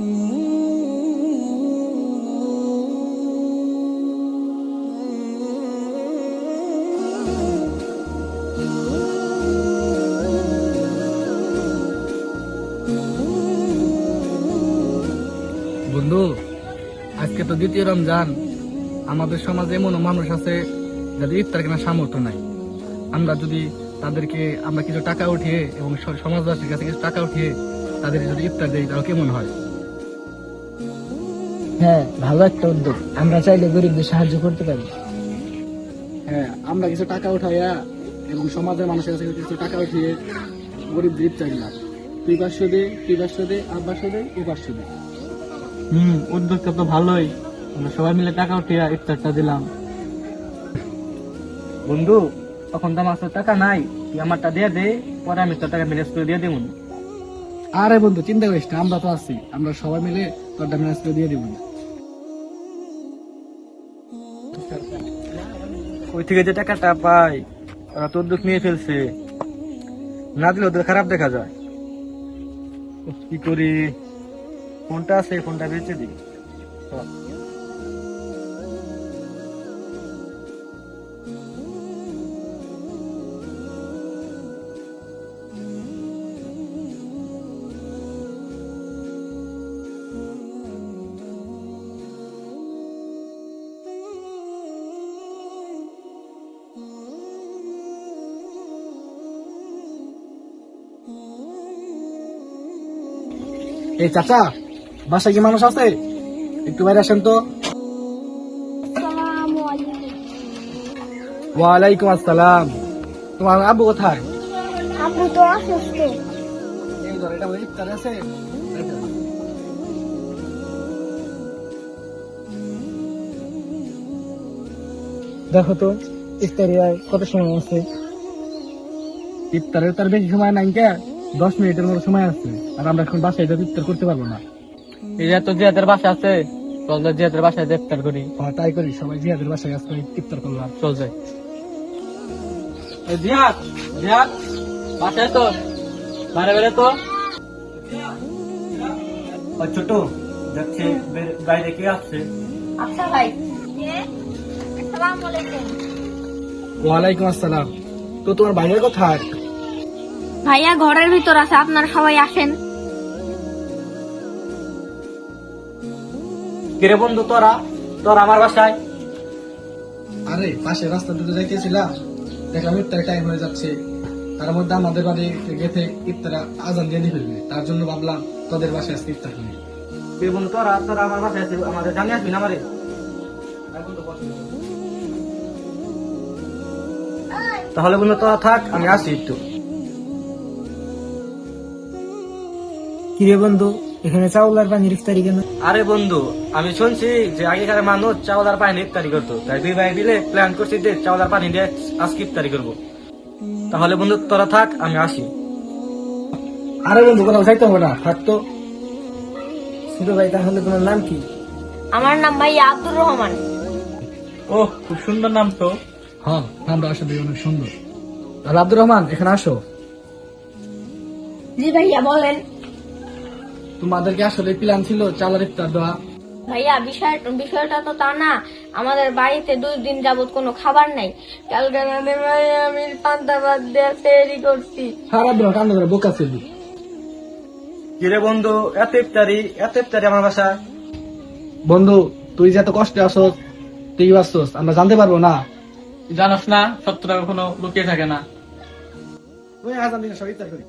বন্ধু, আজকে তো দ্বিতীয় রমজান। আমাদের সমাজে এমন মানুষ আছে যাদের ইফতার কেনার সামর্থ্য নাই। আমরা যদি তাদেরকে, আমরা কিছু টাকা উঠিয়ে এবং সমাজবাসীর কাছে কিছু টাকা উঠিয়ে তাদের যদি ইফতার দিই, তাহলে কেমন হয়? হ্যাঁ ভালো একটা উদ্যোগ। আমরা চাইলে গরিবদের সাহায্য করতে পারি। হ্যাঁ আমরা কিছু টাকা উঠাইয়া এবং সমাজের মানুষের কাছে কিছু টাকা উঠিয়ে গরিবদের ইফতার দিলাম তুই পাঁচশো দে তুই পাঁচশো দে আর পাঁচশো দে ও পাঁচশো দে হুম উদ্যোগটা তো ভালোই। আমরা সবাই মিলে টাকা উঠিয়ে ইফতারটা দিলাম। বন্ধু তখন তো আমার কাছে টাকা নাই। তুই আমারটা দিয়ে দে পরে আমি তোর টাকা ম্যানেজ করে দিয়ে দেবো। আরে বন্ধু চিন্তা করিস না আমরা তো আছি। আমরা সবাই মিলে তোর ম্যানেজ করে দিয়ে দিব। ওই থেকে যে টাকাটা পাই, ওরা তোর দুঃখ নিয়ে ফেলছে। না দিলে ওদের খারাপ দেখা যায়। কি করি? ফোনটা আছে, ফোনটা বেঁচে দিই। এই চাচা বাসায় কি মানুষ আছে? একটু বাইরে আসেন তো। ওয়ালাইকুম আসসালাম। তোমার আব্বু কোথায়? আব্বু তো অসুস্থ। এই ধর এটা বলে ইফতার আছে। দেখো তো ইফতারি কত সময় আছে? ইফতারের তার বেশি সময় নাই কে? দশ মিনিটের মতো সময় আছে আর আমরা এখন বাসায় এটা ইফতার করতে পারব না। এই যে তো জিয়াদের বাসা আছে। চল যাই জিয়াদের বাসায় ইফতার করি। আমরা তাই করি সবাই জিয়াদের বাসায় আজকে ইফতার করলাম চল যাই। জিয়াদ জিয়াদ বাসায় তো বাইরে বেরে তো। ছোট যাচ্ছে বাইরে কে আসছে আচ্ছা ভাই আসসালামু আলাইকুম। ওয়ালাইকুম আসসালাম। তো তোমার বাইরের কোথায় ভাইয়া ঘরের ভিতর আছে আপনারা সবাই আসেন। কিরে বন্ধু তোরা? তোর আমার বাসায়? আরে পাশে রাস্তা দিতে যাইতেছিলাম। দেখলাম ইফতারের টাইম হয়ে যাচ্ছে। তার মধ্যে আমাদের বাড়ি গেতে ইফতার আজান দিয়ে দিয়ে ফেলবে তার জন্য ভাবলাম তোদের বাসায় আজকে ইফতার করি। কিরে বন্ধু তোরা? তোরা আমার বাসায় আছে আমাদের জানিয়ে আসবি না আমারে? তাহলে বন্ধু তোরা থাক আমি আসি একটু। কিরে বন্ধু এখানে চাউল আর পানির ইফতারি কেন? আরে বন্ধু আমি শুনছি যে আগেকার মানুষ চাউল আর পানি ইফতারি করতো। তাই দুই ভাই মিলে প্ল্যান করছি যে চাউল আর পানি দিয়ে আজকে ইফতারি করব। তাহলে বন্ধু তোরা থাক আমি আসি। আরে বন্ধু কোথাও যাইতে হবে না থাকতো ছোট ভাই তাহলে তোমার নাম কি? আমার নাম ভাইয়া আব্দুর রহমান। ও খুব সুন্দর নাম তো। হ্যাঁ নামটা আসলে অনেক সুন্দর। তাহলে আব্দুর রহমান এখানে আসো। জি ভাইয়া বলেন। তোমাদেরকে আসলে প্ল্যান ছিল চালার ইফতার দেওয়া। ভাইয়া বিষয় বিষয়টা তো তা না। আমাদের বাড়িতে দুই দিন যাবত কোনো খাবার নাই। কালকে রাতে ভাই আমি পান্তা ভাত দিয়ে তৈরি করছি। আব্দুর রহমান কান্না করে বোকা ছিল। কিরে বন্ধু এত ইফতারি এত ইফতারি আমার বাসা। বন্ধু তুই যে এত কষ্টে আসস তুই আসছস আমরা জানতে পারব না। জানাস না সত্যটা কখনো লুকিয়ে থাকে না। ওই আজান দিনে সব ইফতার করি।